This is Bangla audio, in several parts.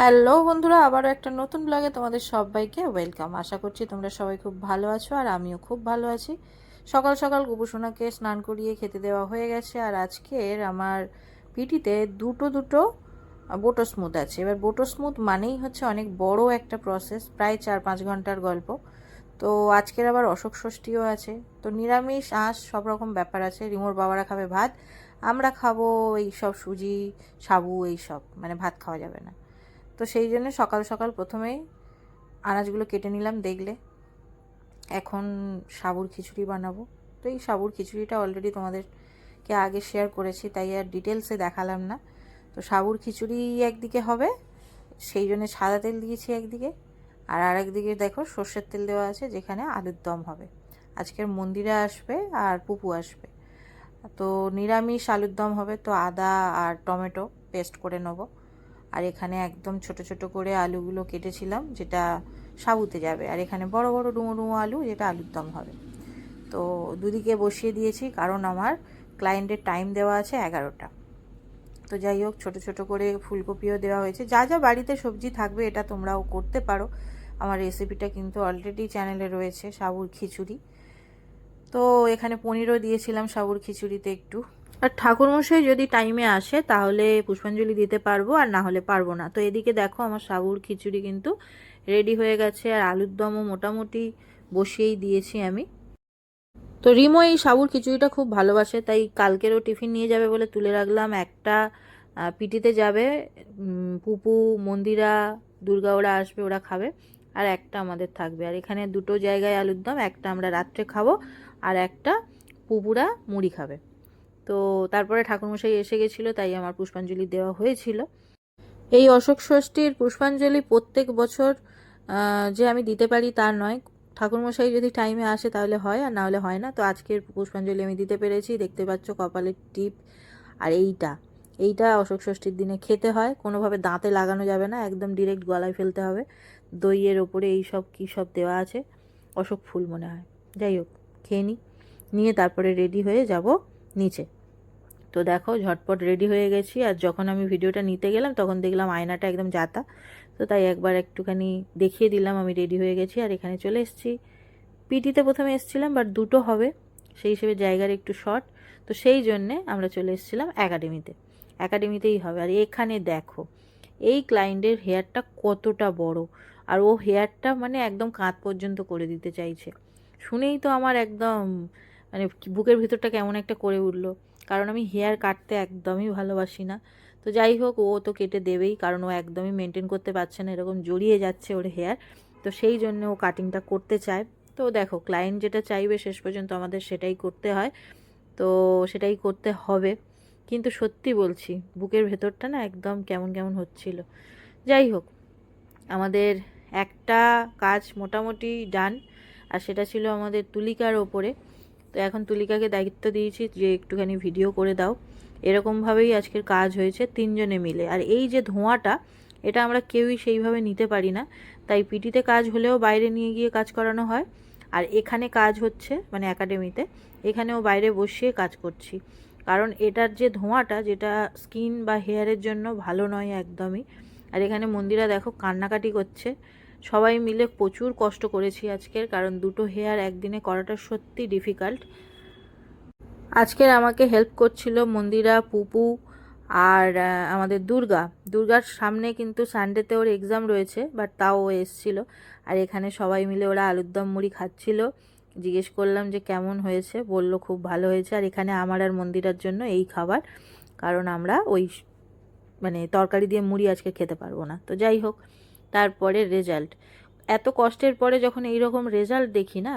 হ্যালো বন্ধুরা, আবারও একটা নতুন ব্লগে তোমাদের সবাইকে ওয়েলকাম। আশা করছি তোমরা সবাই খুব ভালো আছো আর আমিও খুব ভালো আছি। সকাল সকাল গোপুসোনাকে স্নান করিয়ে খেতে দেওয়া হয়ে গেছে আর আজকের আমার পিটিতে দুটো দুটো বোটো স্মুথ আছে। এবার বোটো স্মুথ মানেই হচ্ছে অনেক বড় একটা প্রসেস প্রায় চার পাঁচ ঘণ্টার গল্প। তো আজকের আবার অশোক ষষ্ঠীও আছে। তো নিরামিষ, আঁশ, সব রকম ব্যাপার আছে। রিমোর বাবারা খাবে ভাত, আমরা খাব এই সব সুজি, সাবু, এই সব। মানে ভাত খাওয়া যাবে না। তো সেই জন্য সকাল সকাল প্রথমেই আনাজগুলো কেটে নিলাম দেখলে। এখন সাবুর খিচুড়ি বানাবো। তো এই সাবুর খিচুড়িটা অলরেডি তোমাদেরকে আগে শেয়ার করেছি, তাই আর ডিটেলসে দেখালাম না। তো সাবুর খিচুড়ি একদিকে হবে, সেই জন্য সাদা তেল দিয়েছি একদিকে। আর আরেকদিকে দেখো সর্ষের তেল দেওয়া আছে, যেখানে আলুর দম হবে। আজকের মন্দিরে আসবে আর পুপু আসবে। তো নিরামিষ আলুর দম হবে, তো আদা আর টমেটো পেস্ট করে নেব। আর এখানে একদম ছোট ছোট করে আলুগুলো কেটেছিলাম, যেটা সাবুতে যাবে। আর এখানে বড় বড় ডুমো ডুমো আলু, যেটা আলুর দম হবে। তো দুদিকে বসিয়ে দিয়েছি, কারণ আমার ক্লায়েন্টের টাইম দেওয়া আছে এগারোটা। তো যাই হোক, ছোটো ছোটো করে ফুলকপিও দেওয়া হয়েছে। যা যা বাড়িতে সবজি থাকবে, এটা তোমরাও করতে পারো। আমার রেসিপিটা কিন্তু অলরেডি চ্যানেলে রয়েছে, সাবুর খিচুড়ি। তো এখানে পনিরও দিয়েছিলাম সাবুর খিচুড়িতে একটু। আর ঠাকুরমশাই যদি টাইমে আসে, তাহলে পুষ্পাঞ্জলি দিতে পারব আর না হলে পারব না। তো এদিকে দেখো আমার সাবুর খিচুড়ি কিন্তু রেডি হয়ে গেছে আর আলুর দমও মোটামুটি বসিয়েই দিয়েছি আমি। তো রিমো এই সাবুর খিচুড়িটা খুব ভালোবাসে, তাই কালকেরও টিফিন নিয়ে যাবে বলে তুলে রাখলাম। একটা পিটিতে যাবে পুপু, মন্দিরা, দুর্গা ওরা আসবে, ওরা খাবে। আর একটা আমাদের থাকবে। আর এখানে দুটো জায়গায় আলুর দম, একটা আমরা রাত্রে খাব আর একটা পুপুরা মুড়ি খাবে। তো তারপরে ঠাকুরমশাই এসে গেছিল, তাই আমার পুষ্পাঞ্জলি দেওয়া হয়েছিল। এই অশোক ষষ্ঠীর পুষ্পাঞ্জলি প্রত্যেক বছর যে আমি দিতে পারি তার নয়। ঠাকুরমশাই যদি টাইমে আসে তাহলে হয়, আর না হলে হয় না। তো আজকের পুষ্পাঞ্জলি আমি দিতে পেরেছি। দেখতে পাচ্ছ কপালের টিপ। আর এইটা এইটা অশোক ষষ্ঠীর দিনে খেতে হয়। কোনোভাবে দাঁতে লাগানো যাবে না, একদম ডিরেক্ট গলায় ফেলতে হবে। দইয়ের ওপরে এই সব কী সব দেওয়া আছে। অশোক ফুল মনে হয়। যাই হোক, খেয়ে নিই নিয়ে তারপরে রেডি হয়ে যাব নিচে। তো দেখো, ঝটপট রেডি হয়ে গেছি। আর যখন আমি ভিডিওটা নিতে গেলাম, তখন দেখলাম আয়নাটা একদম যাতা। তো তাই একবার একটুখানি দেখিয়ে দিলাম, আমি রেডি হয়ে গেছি আর এখানে চলে এসেছি। পিটিতে প্রথমে এসেছিলাম বাট দুটো হবে। সেই হিসেবে জায়গার একটু শর্ট তো সেই জন্যে আমরা চলে এসেছিলাম একাডেমিতে একাডেমিতেই হবে। আর এখানে দেখো, এই ক্লায়েন্টের হেয়ারটা কতটা বড়। আর ও হেয়ারটা মানে একদম কাঁধ পর্যন্ত করে দিতে চাইছে। শুনেই তো আমার একদম মানে বুকের ভিতরটা কেমন একটা করে উঠল। কারণ আমি হেয়ার কাটতে একদমই ভালোবাসি না। তো যাই হোক, ও তো কেটে দেবেই, কারণ ও একদমই মেনটেন করতে পারছে না, এরকম জড়িয়ে যাচ্ছে ওর হেয়ার তো সেই জন্য ও কাটিংটা করতে চায়। তো দেখো ক্লায়েন্ট যেটা চাইবে শেষ পর্যন্ত আমাদের সেটাই করতে হয়। তো সেটাই করতে হবে। কিন্তু সত্যি বলছি, বুকের ভেতরটা না একদম কেমন কেমন হচ্ছিল। যাই হোক, আমাদের একটা কাজ মোটামুটি ডান আর সেটা ছিল আমাদের তুলিকার ওপরে। তো এখন তুলিকাকে দায়িত্ব দিয়েছি যে একটুখানি ভিডিও করে দাও। এরকমভাবেই আজকের কাজ হয়েছে তিনজনে মিলে। আর এই যে ধোঁয়াটা, এটা আমরা কেউই সেইভাবে নিতে পারি না। তাই পিটিতে কাজ হলেও বাইরে নিয়ে গিয়ে কাজ করানো হয়। আর এখানে কাজ হচ্ছে মানে একাডেমিতে এখানেও বাইরে বসিয়ে কাজ করছি। কারণ এটার যে ধোঁয়াটা, যেটা স্কিন বা হেয়ারের জন্য ভালো নয় একদমই। আর এখানে মন্দিরা দেখো কান্নাকাটি করছে। সবাই মিলে প্রচুর কষ্ট করেছি আজকের, কারণ দুটো হেয়ার একদিনে করাটা সত্যি ডিফিকাল্ট আজকের আমাকে হেল্প করছিল মন্দিরা, পুপু আর আমাদের দুর্গা। দুর্গার সামনে কিন্তু সানডেতে ওর এক্সাম রয়েছে বাট তাও ও এসছিলো। আর এখানে সবাই মিলে ওরা আলুর দম মুড়ি খাচ্ছিল। জিজ্ঞেস করলাম যে কেমন হয়েছে? বলল খুব ভালো হয়েছে। আর এখানে আমার আর মন্দিরার জন্য এই খাবার, কারণ আমরা ওই মানে তরকারি দিয়ে মুড়ি আজকে খেতে পারব না। তো যাই হোক তারপরে রেজাল্ট এত কষ্টের পরে যখন এই রকম রেজাল্ট দেখি না,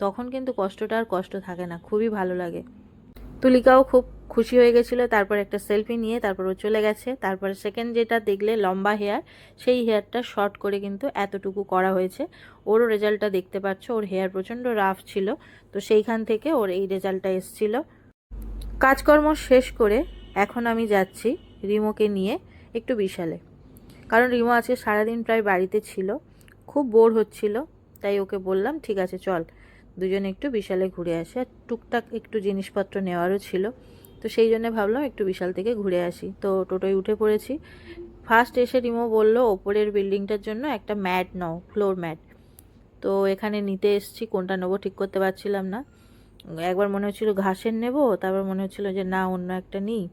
তখন কিন্তু কষ্টটা আর কষ্ট থাকে না, খুবই ভালো লাগে। তুলিকাও খুব খুশি হয়ে গেছিল, তারপর একটা সেলফি নিয়ে তারপর ও চলে গেছে। তারপরে সেকেন্ড যেটা দেখলে লম্বা হেয়ার সেই হেয়ারটা শর্ট করে কিন্তু এতটুকু করা হয়েছে। ওরও রেজাল্টটা দেখতে পাচ্ছ, ওর হেয়ার প্রচণ্ড রাফ ছিল। তো সেইখান থেকে ওর এই রেজাল্টটা এসছিল। কাজকর্ম শেষ করে এখন আমি যাচ্ছি রিমোকে নিয়ে একটু বিশালে। কারণ রিমো আজকে সারাদিন প্রায় বাড়িতে ছিল, খুব বোর হচ্ছিল, তাই ওকে বললাম, ঠিক আছে, চল। দুজনে একটু বিশালে ঘুরে আসি, আর টুকটাক একটু জিনিসপত্র নেওয়ারও ছিল, তো সেই জন্য ভাবলাম একটু বিশাল থেকে ঘুরে আসি। তো টোটোয় উঠে পড়েছি। ফার্স্ট এসে রিমো বলল, ওপরের বিল্ডিংটার জন্য একটা ম্যাট নাও, ফ্লোর ম্যাট। তো এখানে নিতে এসছি, কোনটা নেব ঠিক করতে পারছিলাম না। একবার মনে হচ্ছিল ঘাসের নেব, তারপর মনে হচ্ছিল যে না, অন্য একটা নিই।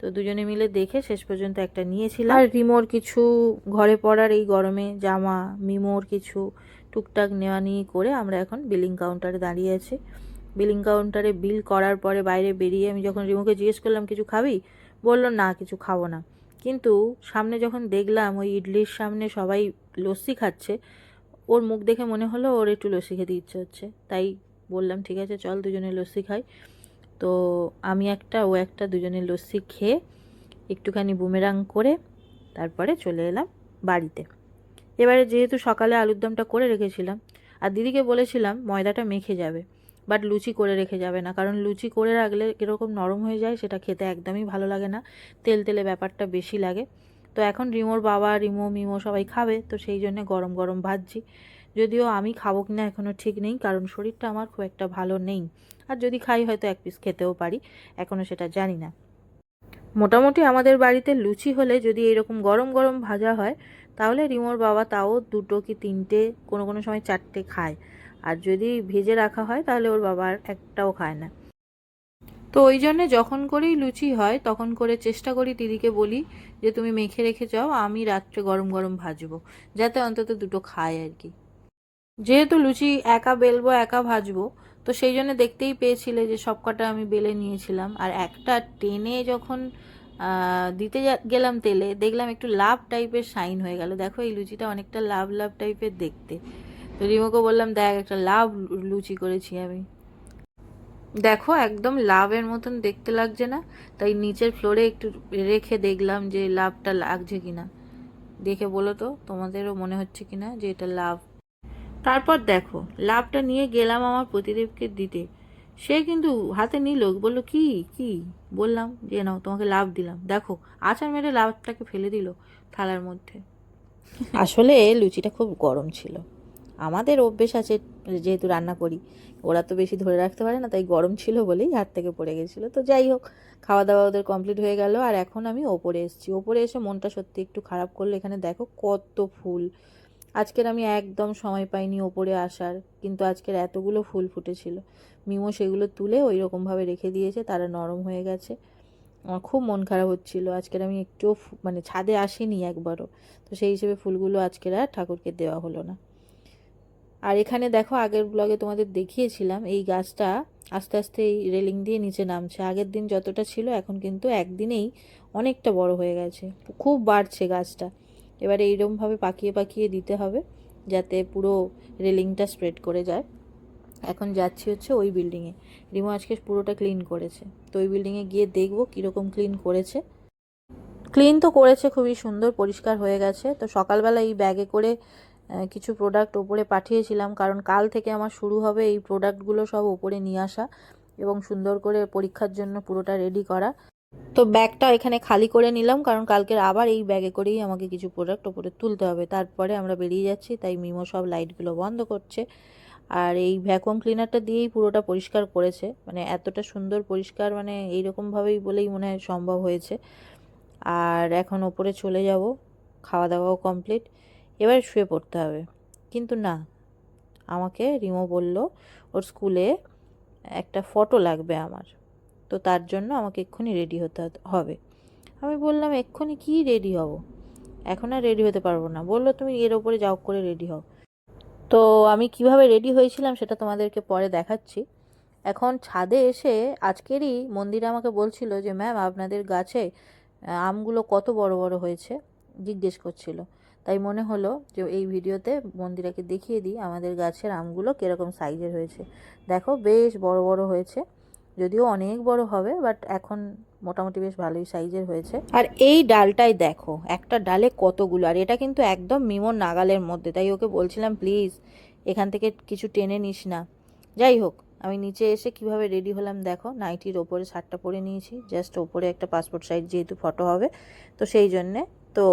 তো দুজনে মিলে দেখে শেষ পর্যন্ত একটা নিয়েছিলাম। আর রিমোর কিছু ঘরে পড়ার এই গরমে, জামা, মিমোর কিছু টুকটাক নেওয়া নিয়ে করে আমরা এখন বিলিং কাউন্টারে দাঁড়িয়ে আছি। বিলিং কাউন্টারে বিল করার পরে বাইরে বেরিয়ে আমি যখন রিমোকে জিজ্ঞেস করলাম, কিছু খাবি? বলল, না, কিছু খাব না। কিন্তু সামনে যখন দেখলাম ওই ইডলির সামনে সবাই লস্যি খাচ্ছে, ওর মুখ দেখে মনে হলো ওর একটু লস্যি খেতে ইচ্ছে হচ্ছে। তাই বললাম, ঠিক আছে, চল দুজনে লস্যি খাই। তো আমি একটা, ও একটা, দুজনে লস্যি খেয়ে একটুখানি বুমেরাং করে তারপরে চলে এলাম বাড়িতে। এবারে যেহেতু সকালে আলুর দমটা করে রেখেছিলাম, আর দিদিকে বলেছিলাম ময়দাটা মেখে যাবে বাট লুচি করে রেখে যাবে না, কারণ লুচি করে রাখলে কীরকম নরম হয়ে যায় সেটা খেতে একদমই ভালো লাগে না, তেল তেলে ব্যাপারটা বেশি লাগে। তো এখন রিমোর বাবা, রিমো, মিমো সবাই খাবে, তো সেই জন্য গরম গরম ভাজছি। যদিও আমি খাব কিনা এখনও ঠিক নেই, কারণ শরীরটা আমার খুব একটা ভালো নেই। আর যদি খাই, হয়তো এক পিস খেতেও পারি এখনও সেটা জানি না। মোটামুটি আমাদের বাড়িতে লুচি হলে যদি এরকম গরম গরম ভাজা হয়, তাহলে রিমোর বাবা তাও দুটো কি তিনটে, কোনো কোনো সময় চারটে খায়। আর যদি ভেজে রাখা হয়, তাহলে ওর বাবার একটাও খায় না। তো ওই জন্যে যখন করেই লুচি হয়, তখন করে চেষ্টা করি দিদিকে বলি যে, তুমি মেখে রেখে যাও, আমি রাত্রে গরম গরম ভাজবো। যাতে অন্তত দুটো খায় আর কি। যেহেতু লুচি একা বেলবো, একা ভাজবো, তো সেই জন্য দেখতেই পেয়েছিলে যে সব কটা আমি বেলে নিয়েছিলাম। আর একটা টেনে যখন দিতে গেলাম তেলে, দেখলাম একটু লাভ টাইপের শাইন হয়ে গেল। দেখো এই লুচিটা অনেকটা লাভ লাভ টাইপের দেখতে। তো রিমোকে বললাম, দেখ, একটা লাভ লুচি করেছি আমি। দেখো একদম লাভের মতন দেখতে লাগছে না, তাই নিচের ফ্লোরে একটু রেখে দেখলাম যে লাভটা লাগছে কিনা। দেখে বলো তো, তোমাদেরও মনে হচ্ছে কিনা যে এটা লাভ তারপর দেখো, লাভটা নিয়ে গেলাম আমার প্রতিদেবকে দিতে। সে কিন্তু হাতে নিল, বলল, কি কি? বললাম যে, নাও, তোমাকে লাভ দিলাম। দেখো, আচার মেরে লাভটাকে ফেলে দিল থালার মধ্যে। আসলে লুচিটা খুব গরম ছিল। আমাদের অভ্যেস আছে যেহেতু রান্না করি, ওরা তো বেশি ধরে রাখতে পারে না, তাই গরম ছিল বলেই হাত থেকে পড়ে গেছিল। তো যাই হোক খাওয়া দাওয়া ওদের কমপ্লিট হয়ে গেল, আর এখন আমি ওপরে এসেছি। ওপরে এসে মনটা সত্যি একটু খারাপ করল। এখানে দেখো কত ফুল আজকের আমি একদম সময় পাইনি ওপরে আসার, কিন্তু আজকের এতগুলো ফুল ফুটেছিল। মিমো সেগুলো তুলে ওই রকমভাবে রেখে দিয়েছে, তারা নরম হয়ে গেছে। আমার খুব মন খারাপ হচ্ছিল। আজকের আমি একটুও মানে ছাদে আসিনি একবারও। তো সেই হিসেবে ফুলগুলো আজকের আর ঠাকুরকে দেওয়া হলো না। আর এখানে দেখো, আগের ব্লগে তোমাদের দেখিয়েছিলাম, এই গাছটা আস্তে আস্তে এই রেলিং দিয়ে নিচে নামছে। আগের দিন যতটা ছিল, এখন কিন্তু একদিনেই অনেকটা বড় হয়ে গেছে। খুব বাড়ছে গাছটা। এবারে এইরকমভাবে পাকিয়ে পাকিয়ে দিতে হবে যাতে পুরো রেলিংটা স্প্রেড করে যায়। এখন যাচ্ছি হচ্ছে ওই বিল্ডিংয়ে। রিমো আজকে পুরোটা ক্লিন করেছে। তো ওই বিল্ডিংয়ে গিয়ে দেখব কীরকম ক্লিন করেছে। ক্লিন তো করেছে, খুবই সুন্দর, পরিষ্কার হয়ে গেছে। তো সকালবেলা এই ব্যাগে করে কিছু প্রোডাক্ট ওপরে পাঠিয়েছিলাম, কারণ কাল থেকে আমার শুরু হবে এই প্রোডাক্টগুলো সব ওপরে নিয়ে আসা এবং সুন্দর করে পরীক্ষার জন্য পুরোটা রেডি করা। তো ব্যাগটা এখানে খালি করে নিলাম, কারণ কালকের আবার এই ব্যাগে করেই আমাকে কিছু প্রোডাক্ট ওপরে তুলতে হবে। তারপরে আমরা বেরিয়ে যাচ্ছি, তাই মিমো সব লাইটগুলো বন্ধ করছে। আর এই ভ্যাকুয়াম ক্লিনারটা দিয়েই পুরোটা পরিষ্কার করেছে। মানে এতটা সুন্দর পরিষ্কার মানে এইরকমভাবেই বলেই মনে হয় সম্ভব হয়েছে। আর এখন ওপরে চলে যাব খাওয়া দাওয়াও কমপ্লিট এবার শুয়ে পড়তে হবে। কিন্তু না, আমাকে রিমো বলল, ওর স্কুলে একটা ফটো লাগবে আমার। তো তার জন্য আমাকে এক্ষুনি রেডি হতে হবে। আমি বললাম, এক্ষুনি কি রেডি হব? এখন আর রেডি হতে পারব না। বলল, তুমি এর ওপরে যাও করে রেডি হও। তো আমি কীভাবে রেডি হয়েছিলাম সেটা তোমাদেরকে পরে দেখাচ্ছি। এখন ছাদে এসে আজকেরই মন্দিরে আমাকে বলছিল যে, ম্যাম, আপনাদের গাছে আমগুলো কত বড় বড় হয়েছে? জিজ্ঞেস করছিল। তাই মনে হলো যে, এই ভিডিওতে মন্দিরাকে দেখিয়ে দিই আমাদের গাছের আমগুলো কীরকম সাইজের হয়েছে। দেখো, বেশ বড় বড় হয়েছে। যদিও অনেক বড় হবে বাট এখন মোটামুটি বেশ ভালোই সাইজের হয়েছে। আর এই ডালটাই দেখো, একটা ডালে কতগুলো, আর এটা কিন্তু একদম মিমোর নাগালের মধ্যে, তাই ওকে বলছিলাম, প্লিজ, এখান থেকে কিছু টেনে নিস না। যাই হোক, আমি নিচে এসে কীভাবে রেডি হলাম দেখো নাইটির ওপরে শার্টটা পরে নিয়েছি জাস্ট ওপরে একটা পাসপোর্ট সাইজ যেহেতু ফটো হবে, তো সেই জন্যে, তো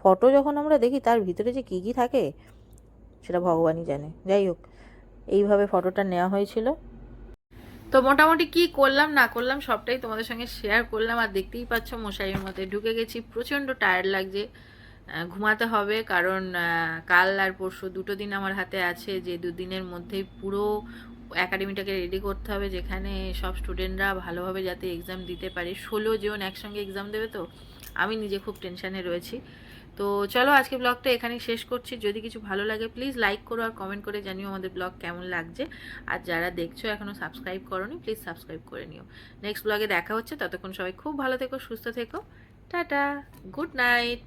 ফটো যখন আমরা দেখি, তার ভিতরে যে কী কী থাকে, সেটা ভগবানই জানে। যাই হোক, এইভাবে ফটোটা নেওয়া হয়েছিল। তো মোটামুটি কি করলাম, না করলাম সবটাই তোমাদের সঙ্গে শেয়ার করলাম। আর দেখতেই পাচ্ছ মশাইয়ের মধ্যে ঢুকে গেছি, প্রচণ্ড টায়ার্ড লাগছে। ঘুমাতে হবে কারণ কাল আর পরশু দুটো দিন আমার হাতে আছে, যে দুদিনের মধ্যেই পুরো একাডেমিটাকে রেডি করতে হবে, যেখানে সব স্টুডেন্টরা ভালোভাবে যাতে এক্সাম দিতে পারে। ষোলো জন একসঙ্গে এক্সাম দেবে তো? আমি নিজে খুব টেনশানে রয়েছি। তো চলো আজকে ব্লগটা এখানে শেষ করছি। যদি কিছু ভালো লাগে প্লিজ লাইক করো আর কমেন্ট করে জানিও আমাদের ব্লগ কেমন লাগছে। আর যারা দেখছ এখনও সাবস্ক্রাইব করোনি প্লিজ সাবস্ক্রাইব করে নিও। নেক্সট ব্লগে দেখা হচ্ছে। ততক্ষণ সবাই খুব ভালো থেকো, সুস্থ থেকো। Tata good night